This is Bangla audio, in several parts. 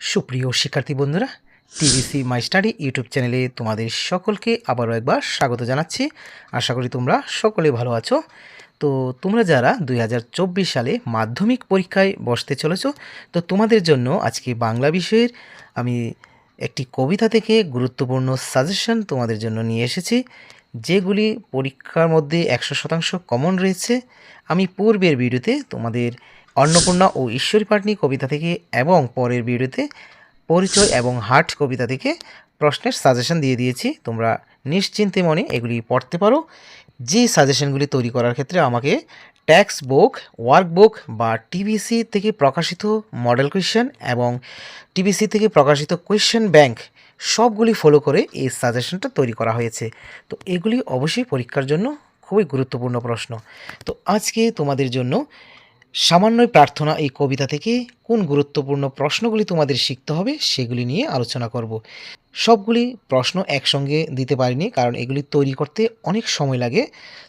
সুপ্রিয় শিক্ষার্থী বন্ধুরা, টিভিসি মাই স্টাডি ইউটিউব চ্যানেলে তোমাদের সকলকে আবারও একবার স্বাগত জানাচ্ছি। আশা করি তোমরা সকলে ভালো আছো। তো তোমরা যারা দুই হাজার চব্বিশ সালে মাধ্যমিক পরীক্ষায় বসতে চলেছো, তো তোমাদের জন্য আজকে বাংলা বিষয়ের আমি একটি কবিতা থেকে গুরুত্বপূর্ণ সাজেশন তোমাদের জন্য নিয়ে এসেছি, যেগুলি পরীক্ষার মধ্যে একশো শতাংশ কমন রয়েছে। আমি পূর্বের ভিডিওতে তোমাদের অন্নপূর্ণা ও ঈশ্বরী পাটনি কবিতা থেকে এবং পরের ভিডিওতে পরিচয় এবং হাট কবিতা থেকে প্রশ্নের সাজেশন দিয়ে দিয়েছি। তোমরা নিশ্চিন্তে মনে এগুলি পড়তে পারো। যে সাজেশনগুলি তৈরি করার ক্ষেত্রে আমাকে ট্যাক্স বুক ওয়ার্কবুক বা টিবিসি থেকে প্রকাশিত মডেল কোয়েশ্চেন এবং টিবিসি থেকে প্রকাশিত কোয়েশ্চেন ব্যাংক সবগুলি ফলো করে এই সাজেশনটা তৈরি করা হয়েছে। তো এগুলি অবশ্যই পরীক্ষার জন্য খুবই গুরুত্বপূর্ণ প্রশ্ন। তো আজকে তোমাদের জন্য সামান্যই প্রার্থনা এই কবিতা থেকে কোন গুরুত্বপূর্ণ প্রশ্নগুলি তোমাদের শিখতে হবে সেগুলি নিয়ে আলোচনা করব। সবগুলি প্রশ্ন একসঙ্গে দিতে পারিনি কারণ এগুলি তৈরি করতে অনেক সময় লাগে।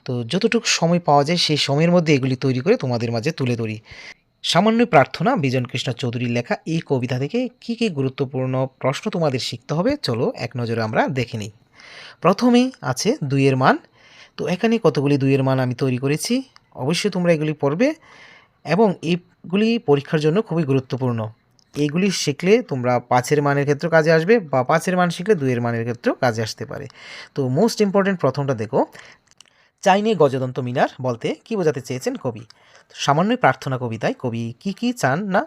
তো যতটুকু সময় পাওয়া যায় সেই সময়ের মধ্যে এগুলি তৈরি করে তোমাদের মাঝে তুলে ধরি। সামান্য প্রার্থনা, বিজন কৃষ্ণ চৌধুরীর লেখা এই কবিতা থেকে কী কী গুরুত্বপূর্ণ প্রশ্ন তোমাদের শিখতে হবে চলো এক নজরে আমরা দেখে নিই। প্রথমেই আছে দুইয়ের মান। তো এখানে কতগুলি দুইয়ের মান আমি তৈরি করেছি? অবশ্যই তোমরা এগুলি পড়বে। এবং এইগুলি পরীক্ষার জন্য খুবই গুরুত্বপূর্ণ। এইগুলি শিখলে তোমরা পাঁচের মানের ক্ষেত্রে কাজে আসবে বা পাঁচের মান শিখলে দুইয়ের মানের ক্ষেত্রেও কাজে আসতে পারে। তো মোস্ট ইম্পর্টেন্ট প্রথমটা দেখো, চাইনে গজদন্ত মিনার বলতে কি বোঝাতে চেয়েছেন কবি? সামান্য প্রার্থনা কবিতায় কবি কি কি চান না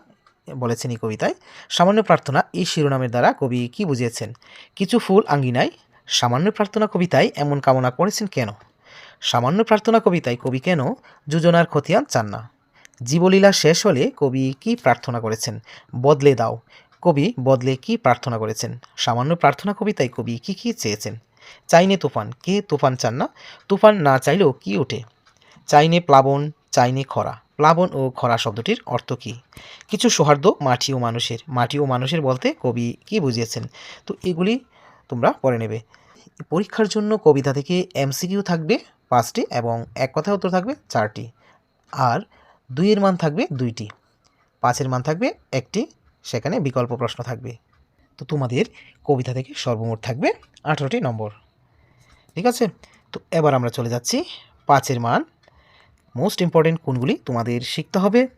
বলেছেন এই কবিতায়, সামান্য প্রার্থনা এই শিরোনামের দ্বারা কবি কি বুঝিয়েছেন? কিছু ফুল আঙ্গিনায় সামান্য প্রার্থনা কবিতায় এমন কামনা করেছেন কেন? সামান্য প্রার্থনা কবিতায় কবি কেন যোজনার খতিয়ান চান না? জীবলীলা শেষ হলে কবি কি প্রার্থনা করেছেন? বদলে দাও। কবি বদলে কি প্রার্থনা করেছেন? সামান্য প্রার্থনা কবিতায় কবি কি কি চেয়েছেন? চাইনে তুফান। কে তুফান চান না? তুফান না চাইলেও কি ওঠে? চাইনে প্লাবন, চাইনে খরা। প্লাবন ও খরা শব্দটির অর্থ কী? কিছু সৌহার্দ্য মাটি ও মানুষের। মাটি ও মানুষের বলতে কবি কি বুঝিয়েছেন? তো এগুলি তোমরা পড়ে নেবে। পরীক্ষার জন্য কবিতা থেকে এমসিকিউ থাকবে পাঁচটি এবং এক কথায় উত্তর থাকবে চারটি। আর দুইয়ের মান থাকবে দুইটি। পাঁচের মান থাকবে একটি, সেখানে বিকল্প প্রশ্ন থাকবে। তো তোমাদের কবিতা থেকে সর্বমোট থাকবে আঠারোটি নম্বর। ঠিক আছে? তো এবার আমরা চলে যাচ্ছি পাঁচের মান। মোস্ট ইম্পর্টেন্ট কোনগুলি তোমাদের শিখতে হবে?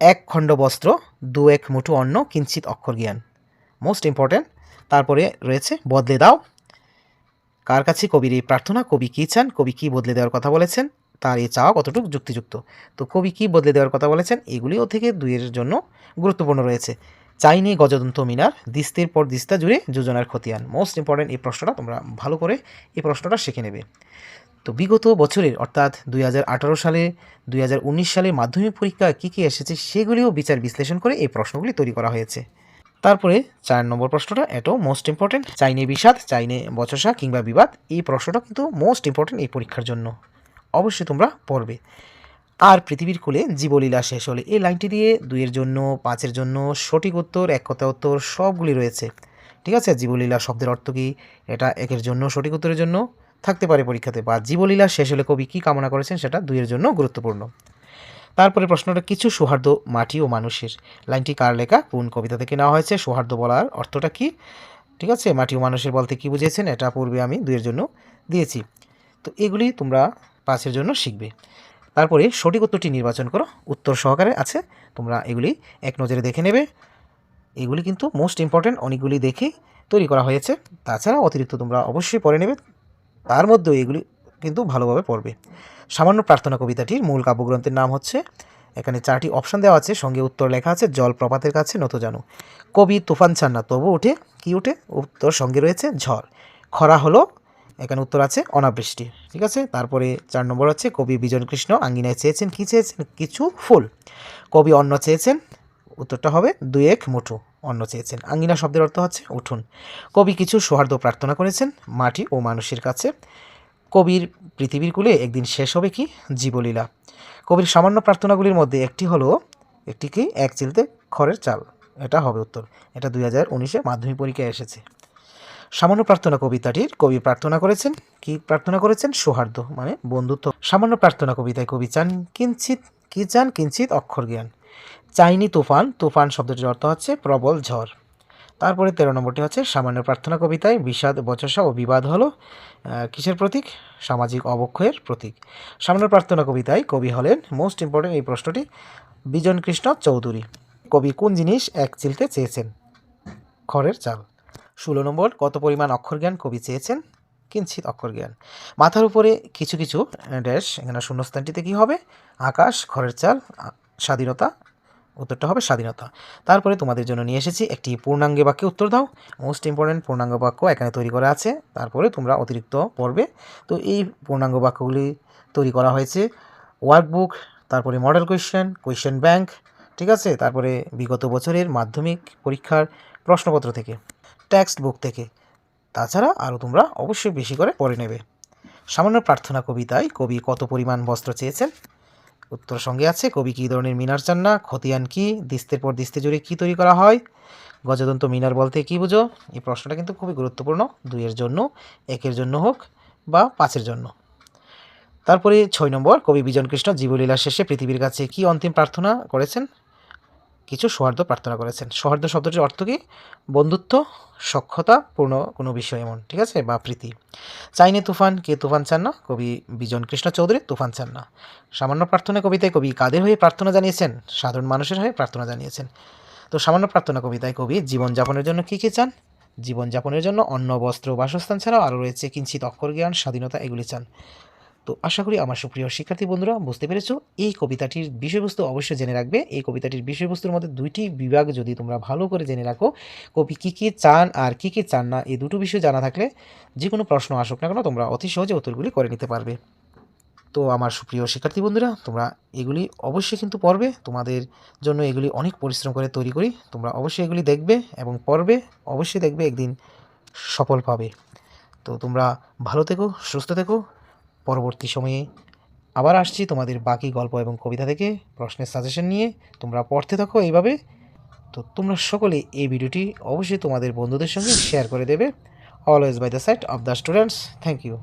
এক খণ্ড বস্ত্র, দু এক মুঠো অন্ন কিঞ্চিত অক্ষর জ্ঞান। মোস্ট ইম্পর্টেন্ট তারপরে রয়েছে বদলে দাও। কার কাছে কবির এই প্রার্থনা? কবি কী চান? কবি কী বদলে দেওয়ার কথা বলেছেন? তার এই চাওয়া কতটুকু যুক্তিযুক্ত? তো কবি কী বদলে দেওয়ার কথা বলেছেন? এগুলিও থেকে দুইয়ের জন্য গুরুত্বপূর্ণ রয়েছে। চাইনি গজদন্ত মিনার, দিস্তের পর দিস্তা জুড়ে যোজনার খতিয়ান। মোস্ট ইম্পর্টেন্ট এই প্রশ্নটা তোমরা ভালো করে এই প্রশ্নটা শিখে নেবে। তো বিগত বছরের, অর্থাৎ দুই হাজার আঠেরো সালে, দুই সালে মাধ্যমিক পরীক্ষা কী কী এসেছে সেগুলিও বিচার বিশ্লেষণ করে এই প্রশ্নগুলি তৈরি করা হয়েছে। তারপরে চার নম্বর প্রশ্নটা, এটাও মোস্ট ইম্পর্টেন্ট চাইনে বিষাদ চাইনে বচসা কিংবা বিবাদ, এই প্রশ্নটা কিন্তু মোস্ট ইম্পর্টেন্ট এই পরীক্ষার জন্য। অবশ্যই তোমরা পড়বে। আর পৃথিবীর কোলে জীবলীলা শেষ হলে এই লাইনটি দিয়ে দুইয়ের জন্য, পাঁচের জন্য সঠিক উত্তর, এক কথা উত্তর সবগুলি রয়েছে। ঠিক আছে? জীবলীলা শব্দের অর্থ কী? এটা একের জন্য, সঠিক উত্তরের জন্য থাকতে পারে পরীক্ষাতে। বা জীবলীলা শেষ হলে কবি কী কামনা করেছেন সেটা দুইয়ের জন্য গুরুত্বপূর্ণ। তারপরে প্রশ্নটা, কিছু সৌহার্দ্য মাটি ও মানুষের। লাইনটি কার লেখা? কোন কবিতা থেকে নেওয়া হয়েছে? সৌহার্দ্য বলার অর্থটা কি? ঠিক আছে? মাটি ও মানুষের বলতে কি বুঝিয়েছেন? এটা পূর্বে আমি দুইয়ের জন্য দিয়েছি। তো এগুলি তোমরা পাঁচের জন্য শিখবে। তারপরে সঠিক উত্তরটি নির্বাচন করো। উত্তর সহকারে আছে। তোমরা এগুলি এক নজরে দেখে নেবে। এগুলি কিন্তু মোস্ট ইম্পর্ট্যান্ট অনেকগুলি দেখে তৈরি করা হয়েছে। তাছাড়া অতিরিক্ত তোমরা অবশ্যই পড়ে নেবে। তার মধ্যেও এগুলি কিন্তু ভালোভাবে পড়বে। সামান্য প্রার্থনা কবিতাটির মূল কাব্যগ্রন্থের নাম হচ্ছে, এখানে চারটি অপশান দেওয়া আছে। সঙ্গে উত্তর লেখা আছে, জল প্রপাতের কাছে নত জানো। কবি তুফান চান না তবু উঠে কি উঠে? উত্তর সঙ্গে রয়েছে, ঝড়। খরা হলো এখানে উত্তর আছে অনাবৃষ্টি, ঠিক আছে? তারপরে চার নম্বর হচ্ছে কবি বিজন কৃষ্ণ আঙ্গিনায় চেয়েছেন, কী চেয়েছেন? কিছু ফুল। কবি অন্ন চেয়েছেন, উত্তরটা হবে দুই এক মুঠো অন্ন চেয়েছেন। আঙ্গিনা শব্দের অর্থ হচ্ছে উঠুন। কবি কিছু সৌহার্দ্য প্রার্থনা করেছেন, মাটি ও মানুষের কাছে। কবির পৃথিবীর কুলে একদিন শেষ হবে কি? জীবলীলা। কবির সামান্য প্রার্থনাগুলির মধ্যে একটি হলো, একটি কি? এক চিলতে খড়ের চাল। এটা হবে উত্তর। এটা দুই হাজার উনিশে মাধ্যমিক পরীক্ষায় এসেছে। সামান্য প্রার্থনা কবিতাটির কবি প্রার্থনা করেছেন, কি প্রার্থনা করেছেন? সৌহার্দ্য মানে বন্ধুত্ব। সামান্য প্রার্থনা কবিতায় কবি চান কিঞ্চিত কি চান? কিঞ্চিত অক্ষর জ্ঞান। চাইনি তুফান তুফান শব্দটির অর্থ হচ্ছে প্রবল ঝড়। তারপরে তেরো নম্বরটি হচ্ছে, সামান্য প্রার্থনা কবিতায় বিষাদ, বচসা ও বিবাদ হলো কিসের প্রতীক? সামাজিক অবক্ষয়ের প্রতীক। সামান্য প্রার্থনা কবিতায় কবি হলেন মোস্ট ইম্পর্টেন্ট এই প্রশ্নটি, বিজন কৃষ্ণ চৌধুরী। কবি কোন জিনিস এক চিলতে চেয়েছেন? খড়ের চাল। ষোলো নম্বর, কত পরিমাণ অক্ষর জ্ঞান কবি চেয়েছেন? কিঞ্চিত অক্ষর জ্ঞান। মাথার উপরে কিছু কিছু ড্যাশ, এখানে শূন্যস্থানটিতে কী হবে? আকাশ খড়ের চাল স্বাধীনতা। উত্তরটা হবে স্বাধীনতা। তারপরে তোমাদের জন্য নিয়ে এসেছি একটি পূর্ণাঙ্গে বাক্যে উত্তর দাও। মোস্ট ইম্পর্টেন্ট পূর্ণাঙ্গ বাক্য এখানে তৈরি করা আছে। তারপরে তোমরা অতিরিক্ত পড়বে। তো এই পূর্ণাঙ্গ বাক্যগুলি তৈরি করা হয়েছে ওয়ার্কবুক তারপরে মডেল কোয়েশ্চেন কোয়েশ্চেন ব্যাংক ঠিক আছে? তারপরে বিগত বছরের মাধ্যমিক পরীক্ষার প্রশ্নপত্র থেকে। টেক্সট বুক থেকে। তাছাড়া আরও তোমরা অবশ্যই বেশি করে পড়ে নেবে। সামান্য প্রার্থনা কবিতায় কবি কত পরিমাণ বস্ত্র চেয়েছেন? উত্তর সঙ্গে আছে, কবি কী ধরনের মিনার চান না? খতিয়ান কী? দিস্তের পর দিস্তে জুড়ে কী তৈরি করা হয়? গজদন্ত মিনার বলতে কী বুঝো? এই প্রশ্নটা কিন্তু খুবই গুরুত্বপূর্ণ। দুইয়ের জন্য, একের জন্য হোক বা পাঁচের জন্য। তারপরে ছয় নম্বর, কবি বিজন কৃষ্ণ জীবলীলা শেষে পৃথিবীর কাছে কি অন্তিম প্রার্থনা করেছেন? কিছু সৌহার্দ্য প্রার্থনা করেছেন। সৌহার্দ্য শব্দটির অর্থ কি? বন্ধুত্ব, সক্ষতা, পূর্ণ কোনো বিষয় এমন, ঠিক আছে? বা প্রীতি। চাইনে তুফান, কে তুফান চান না? কবি বিজন কৃষ্ণ চৌধুরী তুফান চান না। সামান্য প্রার্থনা কবিতায় কবি কাদের হয়ে প্রার্থনা জানিয়েছেন? সাধারণ মানুষের হয়ে প্রার্থনা জানিয়েছেন। তো সামান্য প্রার্থনা কবিতায় কবি জীবনযাপনের জন্য কী কী চান? জীবনযাপনের জন্য অন্ন, বস্ত্র, বাসস্থান ছাড়াও আরও রয়েছে কিঞ্চিত অক্ষর জ্ঞান, স্বাধীনতা, এগুলি চান। তো আশা করি আমার সুপ্রিয় শিক্ষার্থী বন্ধুরা, বুঝতে পেরেছ? এই কবিতাটির বিষয়বস্তু অবশ্যই জেনে রাখবে। এই কবিতাটির বিষয়বস্তুর মধ্যে দুইটি বিভাগ যদি তোমরা ভালো করে জেনে রাখো, কবি কী কী চান আর কী কী চান না, এই দুটো বিষয় জানা থাকলে যে কোনো প্রশ্ন আসুক না কেন, তোমরা অতি সহজে উত্তরগুলি করে নিতে পারবে। তো আমার সুপ্রিয় শিক্ষার্থী বন্ধুরা, তোমরা এগুলি অবশ্যই কিন্তু পড়বে। তোমাদের জন্য এগুলি অনেক পরিশ্রম করে তৈরি করি। তোমরা অবশ্যই এগুলি দেখবে এবং পড়বে, অবশ্যই দেখবে একদিন সফল পাবে। তো তোমরা ভালো থেকো, সুস্থ থেকো। পরবর্তী সময়ে আবার আসছি তোমাদের বাকি গল্প এবং কবিতা থেকে প্রশ্নের সাজেশন নিয়ে। তোমরা পড়তে থাকো এইভাবে। তো তোমরা সকলে এই ভিডিওটি অবশ্যই তোমাদের বন্ধুদের সঙ্গে শেয়ার করে দেবে। Always by the side of the students thank you